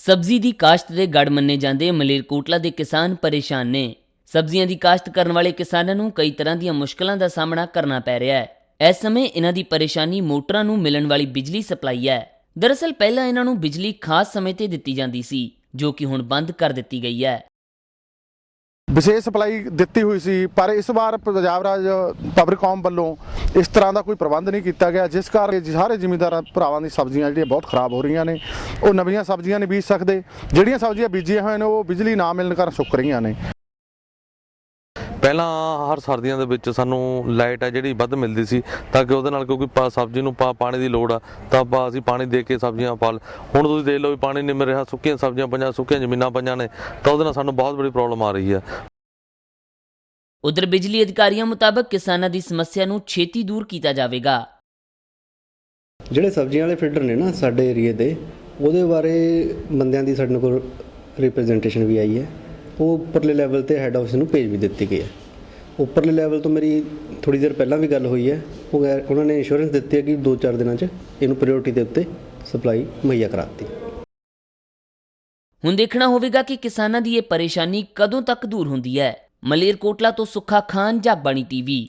ਸਬਜ਼ੀ ਦੀ ਕਾਸ਼ਤ ਦੇ ਗੜ ਮੰਨੇ ਜਾਂਦੇ ਮਲੇਰਕੋਟਲਾ ਦੇ ਕਿਸਾਨ ਪਰੇਸ਼ਾਨ ਨੇ। ਸਬਜ਼ੀਆਂ ਦੀ ਕਾਸ਼ਤ ਕਰਨ ਵਾਲੇ ਕਿਸਾਨਾਂ ਨੂੰ ਕਈ ਤਰ੍ਹਾਂ ਦੀਆਂ ਮੁਸ਼ਕਲਾਂ ਦਾ ਸਾਹਮਣਾ ਕਰਨਾ ਪੈ ਰਿਹਾ ਹੈ। ਇਸ ਸਮੇਂ ਇਹਨਾਂ ਦੀ ਪਰੇਸ਼ਾਨੀ ਮੋਟਰਾਂ ਨੂੰ ਮਿਲਣ ਵਾਲੀ ਬਿਜਲੀ ਸਪਲਾਈ ਹੈ। ਦਰਅਸਲ ਪਹਿਲਾਂ ਇਹਨਾਂ ਨੂੰ ਬਿਜਲੀ ਖਾਸ ਸਮੇਂ ਤੇ ਦਿੱਤੀ ਜਾਂਦੀ ਸੀ, ਜੋ ਕਿ ਹੁਣ ਬੰਦ ਕਰ ਦਿੱਤੀ ਗਈ ਹੈ। ਵਿਸ਼ੇਸ਼ ਸਪਲਾਈ ਦਿੱਤੀ ਹੋਈ ਸੀ, ਪਰ ਇਸ ਵਾਰ ਪੰਜਾਬ ਰਾਜ ਪਬਲਿਕੌਮ ਵੱਲੋਂ ਇਸ ਤਰ੍ਹਾਂ ਦਾ ਕੋਈ ਪ੍ਰਬੰਧ ਨਹੀਂ ਕੀਤਾ ਗਿਆ, ਜਿਸ ਕਾਰਨ ਸਾਰੇ ਜ਼ਿਮੀਂਦਾਰਾਂ ਭਰਾਵਾਂ ਦੀ ਸਬਜ਼ੀਆਂ ਜਿਹੜੀਆਂ ਬਹੁਤ ਖਰਾਬ ਹੋ ਰਹੀਆਂ ਨੇ, ਉਹ ਨਵੀਆਂ ਸਬਜ਼ੀਆਂ ਨਹੀਂ ਬੀਜ ਸਕਦੇ, ਜਿਹੜੀਆਂ ਸਬਜ਼ੀਆਂ ਬੀਜੀਆਂ ਹੋਈਆਂ ਨੇ, ਉਹ ਬਿਜਲੀ ਨਾ ਮਿਲਣ ਕਾਰਨ ਸੁੱਕ ਰਹੀਆਂ ਨੇ। ਪਹਿਲਾਂ ਹਰ ਸਰਦੀਆਂ ਦੇ ਵਿੱਚ ਸਾਨੂੰ ਲਾਈਟ ਹੈ ਜਿਹੜੀ ਵੱਧ ਮਿਲਦੀ ਸੀ, ਤਾਂ ਕਿ ਉਹਦੇ ਨਾਲ ਕਿਉਂਕਿ ਸਬਜ਼ੀ ਨੂੰ ਪਾ- ਪਾਣੀ ਦੀ ਲੋੜ ਆ, ਤਾਂ ਆਪਾਂ ਅਸੀਂ ਪਾਣੀ ਦੇ ਕੇ ਸਬਜ਼ੀਆਂ ਪਾਲ ਹੁਣ ਤੁਸੀਂ ਦੇਖ ਲਓ ਵੀ ਪਾਣੀ ਨਹੀਂ ਮਿਲ ਰਿਹਾ, ਸੁੱਕੀਆਂ ਸਬਜ਼ੀਆਂ ਪੰਜਾਂ ਸੁੱਕੀਆਂ ਜ਼ਮੀਨਾਂ ਪਈਆਂ ਨੇ, ਤਾਂ ਉਹਦੇ ਨਾਲ ਸਾਨੂੰ ਬਹੁਤ ਬੜੀ ਪ੍ਰੋਬਲਮ ਆ ਰਹੀ ਹੈ ਉਧਰ ਬਿਜਲੀ ਅਧਿਕਾਰੀਆਂ ਮੁਤਾਬਕ ਕਿਸਾਨਾਂ ਦੀ ਸਮੱਸਿਆ ਨੂੰ ਛੇਤੀ ਦੂਰ ਕੀਤਾ ਜਾਵੇਗਾ। ਜਿਹੜੇ ਸਬਜ਼ੀਆਂ ਵਾਲੇ ਫੀਡਰ ਨੇ ਨਾ ਸਾਡੇ ਏਰੀਏ ਦੇ ਉਹਦੇ ਬਾਰੇ ਬੰਦਿਆਂ ਦੀ ਸਾਡੇ ਕੋਲ ਰਿਪਰੈਜ਼ੈਂਟੇਸ਼ਨ ਵੀ ਆਈ ਹੈ। ਉਹ ਉੱਪਰਲੇ ਲੈਵਲ ਤੇ ਹੈੱਡ ਆਫਿਸ ਨੂੰ ਭੇਜ ਵੀ ਦਿੱਤੀ ਗਈ ਹੈ। ਉੱਪਰਲੇ ਲੈਵਲ ਤੋਂ ਮੇਰੀ ਥੋੜੀ ਦੇਰ ਪਹਿਲਾਂ ਵੀ ਗੱਲ ਹੋਈ ਹੈ। ਉਹ ਉਹਨਾਂ ਨੇ ਇੰਸ਼ੋਰੈਂਸ ਦਿੱਤੀ ਹੈ ਕਿ 2-4 ਦਿਨਾਂ 'ਚ ਇਹਨੂੰ ਪ੍ਰਾਇੋਰਟੀ ਦੇ ਉੱਤੇ ਸਪਲਾਈ ਮੁਹੱਈਆ ਕਰਾਤੀ। ਹੁਣ ਦੇਖਣਾ ਹੋਵੇਗਾ ਕਿ ਕਿਸਾਨਾਂ ਦੀ ਇਹ ਪਰੇਸ਼ਾਨੀ ਕਦੋਂ ਤੱਕ ਦੂਰ ਹੁੰਦੀ ਹੈ। ਮਲੇਰਕੋਟਲਾ ਤੋਂ ਸੁੱਖਾ ਖਾਨ ਜਗਬਾਣੀ ਟੀਵੀ।